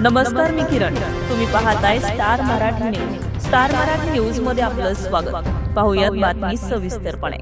नमस्कार मी किरण. तुम्ही पाहताय star Marathi news. Star Marathi न्यूजमध्ये आपलं स्वागत. पाहुयात बातमी सविस्तरपणे.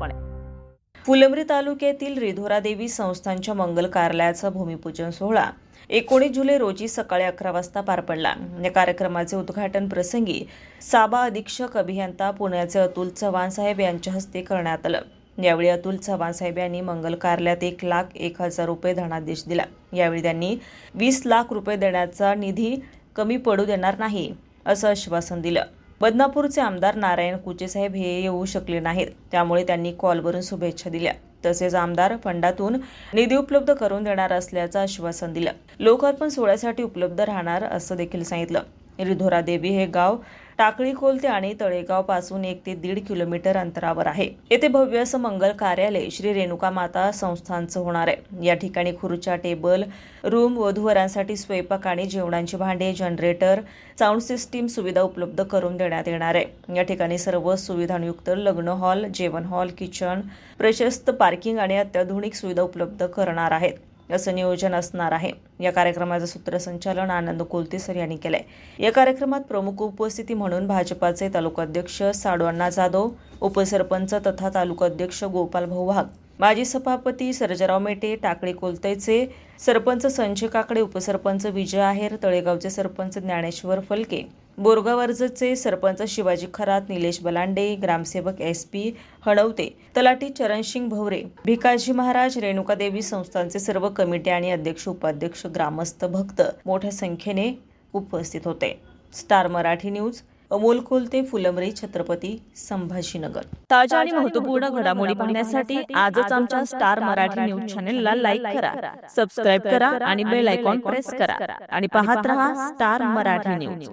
फुलंब्री तालुक्यातील रिधोरा देवी संस्थांच्या मंगल कार्यालयाचा भूमिपूजन सोहळा एकोणीस जुलै रोजी सकाळी अकरा वाजता पार पडला. या कार्यक्रमाचे उद्घाटन प्रसंगी साबा अधीक्षक अभियंता पुण्याचे अतुल चव्हाण साहेब यांच्या हस्ते करण्यात आलं. यावेळी अतुल चव्हाण साहेब यांनी मंगल कार्यालयात एक लाख एक हजार रुपये धनादेश दिला. यावेळी त्यांनी वीस लाख रुपये देण्याचा निधी कमी पडू देणार नाही असं आश्वासन दिलं. बदनापूरचे आमदार नारायण कुचे साहेब हे येऊ शकले नाहीत त्यामुळे त्यांनी कॉलवरून शुभेच्छा दिल्या. तसेच आमदार फंडातून निधी उपलब्ध करून देणार असल्याचं आश्वासन दिलं. लोकार्पण सोहळ्यासाठी उपलब्ध राहणार असं देखील सांगितलं. रिधोरा देवी हे गाव टाकळी कोलते आणि तळेगावपासून एक ते दीड किलोमीटर अंतरावर आहे. येथे भव्य असं मंगल कार्यालय श्री रेणुका माता संस्थांचं होणार आहे. या ठिकाणी खुर्च्या टेबल रूम वधूवरांसाठी स्वयंपाक आणि जेवणांची भांडे जनरेटर साऊंड सिस्टीम सुविधा उपलब्ध करून देण्यात येणार आहे. या ठिकाणी सर्व सुविधांयुक्त लग्न हॉल जेवण हॉल किचन प्रशस्त पार्किंग आणि अत्याधुनिक सुविधा उपलब्ध करणार आहेत. असं नियोजन असणार आहे. या कार्यक्रमाचं सूत्रसंचालन आनंद कोलतेसर यांनी केलंय. या कार्यक्रमात प्रमुख उपस्थिती म्हणून भाजपाचे तालुकाध्यक्ष साडू जाधव उपसरपंच तथा तालुकाध्यक्ष गोपाल भाऊ वाघ माजी सभापती सर्जराव मेटे टाकळे कोलतेचे सरपंच संजय काकडे उपसरपंच विजय आहेर तळेगावचे सरपंच ज्ञानेश्वर फलके बोरगावर्जचे सरपंच शिवाजी खरात निलेश बलांडे ग्रामसेवक एस पी हणवते तलाठी चरणसिंग भवरे भिकाजी महाराज रेणुका देवी संस्थांचे सर्व कमिटी आणि अध्यक्ष उपाध्यक्ष ग्रामस्थ भक्त मोठ्या संख्येने उपस्थित होते. Star Marathi news Amol Kolte Phulambri Chhatrapati Sambhajinagar. ताज्या आणि महत्त्वपूर्ण घडामोडी पाहण्यासाठी आजच आमच्या स्टार मराठी न्यूज चॅनेलला लाईक करा सबस्क्राईब करा आणि बेल आयकॉन प्रेस करा आणि पाहत रहा स्टार मराठी न्यूज.